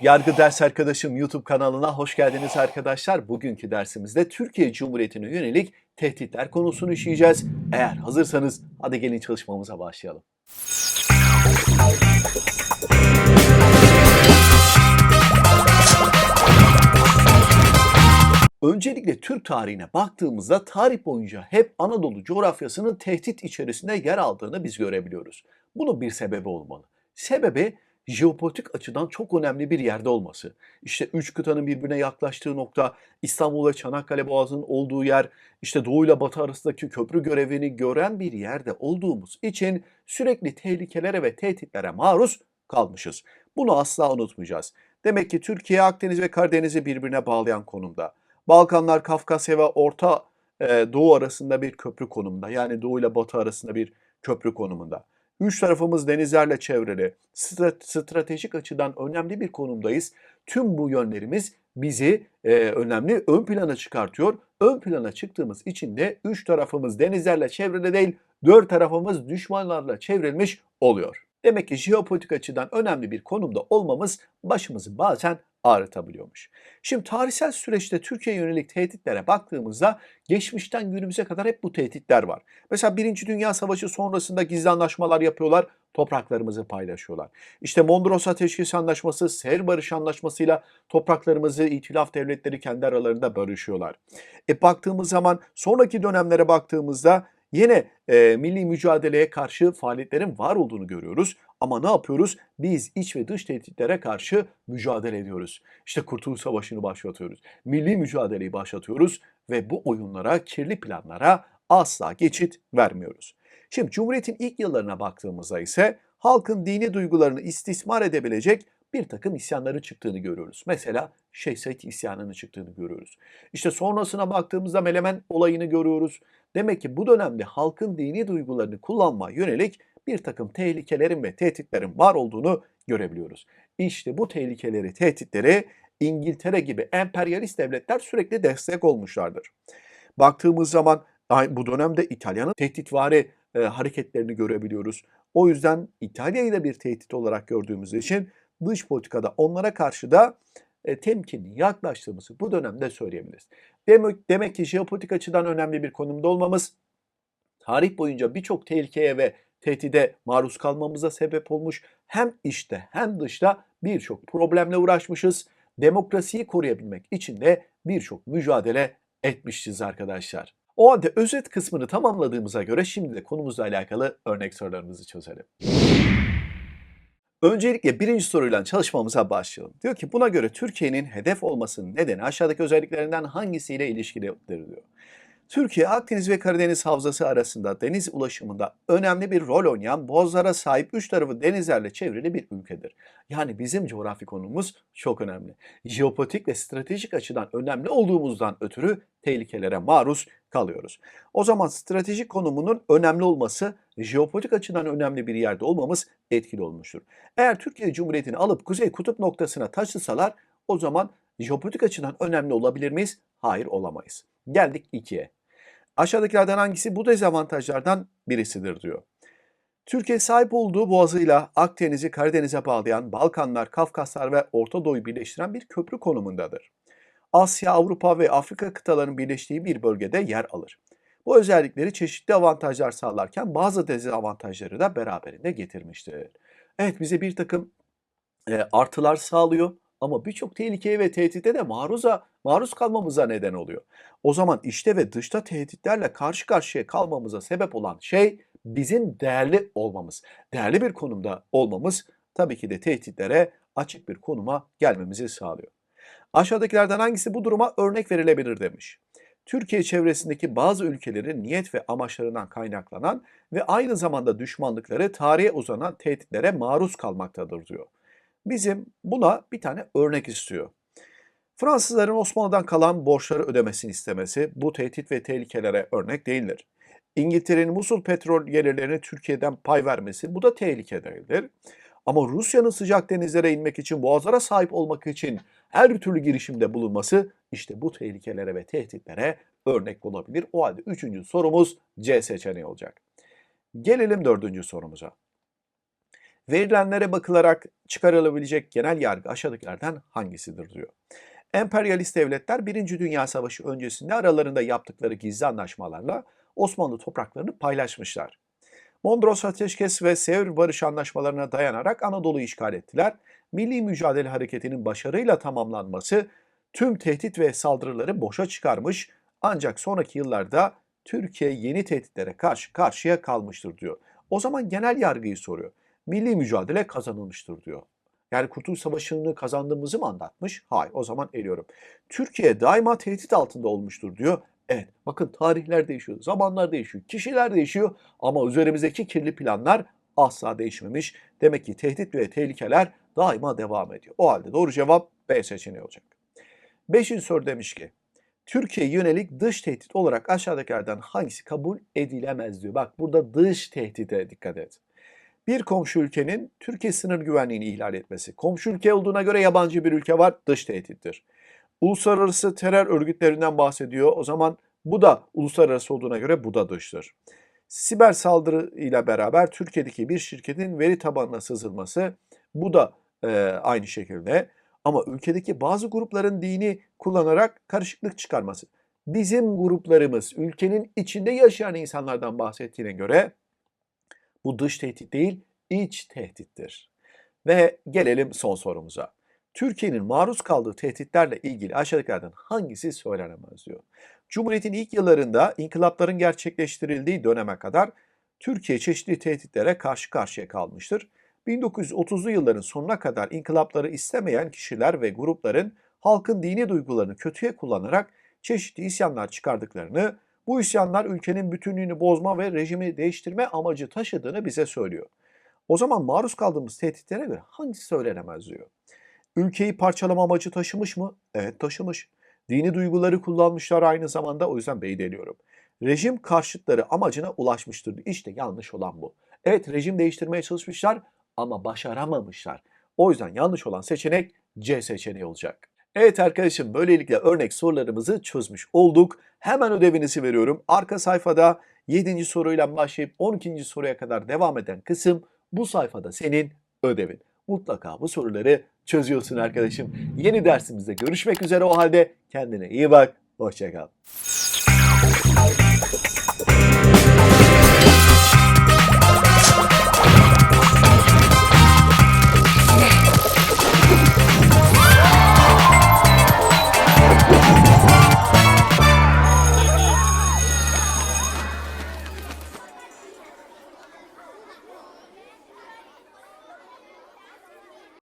Yargı Ders Arkadaşım YouTube kanalına hoş geldiniz arkadaşlar. Bugünkü dersimizde Türkiye Cumhuriyeti'ne yönelik tehditler konusunu işleyeceğiz. Eğer hazırsanız hadi gelin çalışmamıza başlayalım. Öncelikle Türk tarihine baktığımızda tarih boyunca hep Anadolu coğrafyasının tehdit içerisinde yer aldığını biz görebiliyoruz. Bunun bir sebebi olmalı. Sebebi jeopolitik açıdan çok önemli bir yerde olması. İşte üç kıtanın birbirine yaklaştığı nokta, İstanbul ve Çanakkale Boğazı'nın olduğu yer, işte Doğu ile Batı arasındaki köprü görevini gören bir yerde olduğumuz için sürekli tehlikelere ve tehditlere maruz kalmışız. Bunu asla unutmayacağız. Demek ki Türkiye Akdeniz ve Karadeniz'i birbirine bağlayan konumda. Balkanlar, Kafkasya ve Orta e, Doğu arasında bir köprü konumunda. Yani Doğu ile Batı arasında bir köprü konumunda. Üç tarafımız denizlerle çevrili. Stra- stratejik açıdan önemli bir konumdayız. Tüm bu yönlerimiz bizi e, önemli ön plana çıkartıyor. Ön plana çıktığımız için de üç tarafımız denizlerle çevrili değil, dört tarafımız düşmanlarla çevrilmiş oluyor. Demek ki jeopolitik açıdan önemli bir konumda olmamız başımızı bazen ağrıtabiliyormuş. Şimdi tarihsel süreçte Türkiye'ye yönelik tehditlere baktığımızda geçmişten günümüze kadar hep bu tehditler var. Mesela Birinci Dünya Savaşı sonrasında gizli anlaşmalar yapıyorlar, topraklarımızı paylaşıyorlar. İşte Mondros Ateşkes Anlaşması, Sevr Barış Anlaşması'yla topraklarımızı itilaf devletleri kendi aralarında bölüşüyorlar. E baktığımız zaman sonraki dönemlere baktığımızda yine e, milli mücadeleye karşı faaliyetlerin var olduğunu görüyoruz. Ama ne yapıyoruz? Biz iç ve dış tehditlere karşı mücadele ediyoruz. İşte Kurtuluş Savaşı'nı başlatıyoruz. Milli mücadeleyi başlatıyoruz ve bu oyunlara, kirli planlara asla geçit vermiyoruz. Şimdi Cumhuriyet'in ilk yıllarına baktığımızda ise halkın dini duygularını istismar edebilecek bir takım isyanları çıktığını görüyoruz. Mesela Şeyh Said isyanının çıktığını görüyoruz. İşte sonrasına baktığımızda Melemen olayını görüyoruz. Demek ki bu dönemde halkın dini duygularını kullanmaya yönelik bir takım tehlikelerin ve tehditlerin var olduğunu görebiliyoruz. İşte bu tehlikeleri, tehditleri İngiltere gibi emperyalist devletler sürekli destek olmuşlardır. Baktığımız zaman bu dönemde İtalya'nın tehditvari e, hareketlerini görebiliyoruz. O yüzden İtalya'yı da bir tehdit olarak gördüğümüz için dış politikada onlara karşı da e, temkinli yaklaştığımızı bu dönemde söyleyebiliriz. Demek, demek ki jeopolitik açıdan önemli bir konumda olmamız, tarih boyunca birçok tehlikeye ve tehdide maruz kalmamıza sebep olmuş. Hem içte hem dışta birçok problemle uğraşmışız. Demokrasiyi koruyabilmek için de birçok mücadele etmişiz arkadaşlar. O halde özet kısmını tamamladığımıza göre şimdi de konumuzla alakalı örnek sorularımızı çözelim. Öncelikle birinci soruyla çalışmamıza başlayalım. Diyor ki buna göre Türkiye'nin hedef olmasının nedeni aşağıdaki özelliklerinden hangisiyle ilişkilidir diyor. Türkiye, Akdeniz ve Karadeniz havzası arasında deniz ulaşımında önemli bir rol oynayan boğazlara sahip üç tarafı denizlerle çevrili bir ülkedir. Yani bizim coğrafi konumuz çok önemli. Jeopolitik ve stratejik açıdan önemli olduğumuzdan ötürü tehlikelere maruz kalıyoruz. O zaman stratejik konumunun önemli olması, jeopolitik açıdan önemli bir yerde olmamız etkili olmuştur. Eğer Türkiye Cumhuriyeti'ni alıp Kuzey Kutup noktasına taşısalar o zaman jeopolitik açıdan önemli olabilir miyiz? Hayır olamayız. Geldik 2'ye. Aşağıdakilerden hangisi bu dezavantajlardan birisidir diyor. Türkiye sahip olduğu boğazıyla Akdeniz'i Karadeniz'e bağlayan Balkanlar, Kafkaslar ve Orta Doğu'yu birleştiren bir köprü konumundadır. Asya, Avrupa ve Afrika kıtalarının birleştiği bir bölgede yer alır. Bu özellikleri çeşitli avantajlar sağlarken bazı dezavantajları da beraberinde getirmiştir. Evet bize bir takım e, artılar sağlıyor ama birçok tehlikeye ve tehdide de maruza, maruz kalmamıza neden oluyor. O zaman içte ve dışta tehditlerle karşı karşıya kalmamıza sebep olan şey bizim değerli olmamız. Değerli bir konumda olmamız tabii ki de tehditlere açık bir konuma gelmemizi sağlıyor. Aşağıdakilerden hangisi bu duruma örnek verilebilir demiş. Türkiye çevresindeki bazı ülkelerin niyet ve amaçlarından kaynaklanan ve aynı zamanda düşmanlıkları tarihe uzanan tehditlere maruz kalmaktadır diyor. Bizim buna bir tane örnek istiyor. Fransızların Osmanlı'dan kalan borçları ödemesini istemesi bu tehdit ve tehlikelere örnek değildir. İngiltere'nin Musul petrol gelirlerini Türkiye'den pay vermesi bu da tehlike değildir. Ama Rusya'nın sıcak denizlere inmek için, boğazlara sahip olmak için her türlü girişimde bulunması işte bu tehlikelere ve tehditlere örnek olabilir. O halde üçüncü sorumuz C seçeneği olacak. Gelelim dördüncü sorumuza. Verilenlere bakılarak çıkarılabilecek genel yargı aşağıdakilerden hangisidir diyor. Emperyalist devletler Birinci Dünya Savaşı öncesinde aralarında yaptıkları gizli anlaşmalarla Osmanlı topraklarını paylaşmışlar. Mondros Ateşkes ve Sevr Barış Anlaşmalarına dayanarak Anadolu'yu işgal ettiler. Milli Mücadele Hareketi'nin başarıyla tamamlanması tüm tehdit ve saldırıları boşa çıkarmış ancak sonraki yıllarda Türkiye yeni tehditlere karşı karşıya kalmıştır diyor. O zaman genel yargıyı soruyor. Milli mücadele kazanılmıştır diyor. Yani Kurtuluş Savaşı'nı kazandığımızı mı anlatmış? Hayır o zaman eliyorum. Türkiye daima tehdit altında olmuştur diyor. Evet bakın tarihler değişiyor, zamanlar değişiyor, kişiler değişiyor ama üzerimizdeki kirli planlar asla değişmemiş. Demek ki tehdit ve tehlikeler daima devam ediyor. O halde doğru cevap B seçeneği olacak. Beşinci soru demiş ki Türkiye yönelik dış tehdit olarak aşağıdakilerden hangisi kabul edilemez diyor. Bak burada dış tehdide dikkat et. Bir komşu ülkenin Türkiye sınır güvenliğini ihlal etmesi. Komşu ülke olduğuna göre yabancı bir ülke var, dış tehdittir. Uluslararası terör örgütlerinden bahsediyor. O zaman bu da uluslararası olduğuna göre bu da dıştır. Siber saldırı ile beraber Türkiye'deki bir şirketin veri tabanına sızılması bu da e, aynı şekilde. Ama ülkedeki bazı grupların dini kullanarak karışıklık çıkarması. Bizim gruplarımız ülkenin içinde yaşayan insanlardan bahsettiğine göre bu dış tehdit değil, iç tehdittir. Ve gelelim son sorumuza. Türkiye'nin maruz kaldığı tehditlerle ilgili aşağıdakilerden hangisi söylenemez diyor. Cumhuriyet'in ilk yıllarında inkılapların gerçekleştirildiği döneme kadar Türkiye çeşitli tehditlere karşı karşıya kalmıştır. 1930'lu yılların sonuna kadar inkılapları istemeyen kişiler ve grupların halkın dini duygularını kötüye kullanarak çeşitli isyanlar çıkardıklarını, bu isyanlar ülkenin bütünlüğünü bozma ve rejimi değiştirme amacı taşıdığını bize söylüyor. O zaman maruz kaldığımız tehditlere göre hangisi söylenemez diyor. Ülkeyi parçalama amacı taşımış mı? Evet taşımış. Dini duyguları kullanmışlar aynı zamanda o yüzden B'yi deliyorum. Rejim karşıtları amacına ulaşmıştır. İşte yanlış olan bu. Evet rejim değiştirmeye çalışmışlar ama başaramamışlar. O yüzden yanlış olan seçenek C seçeneği olacak. Evet arkadaşım böylelikle örnek sorularımızı çözmüş olduk. Hemen ödevinizi veriyorum. Arka sayfada 7. soruyla başlayıp 12. soruya kadar devam eden kısım bu sayfada senin ödevin. Mutlaka bu soruları çözüyorsun arkadaşım. Yeni dersimizde görüşmek üzere o halde kendine iyi bak. Hoşçakal.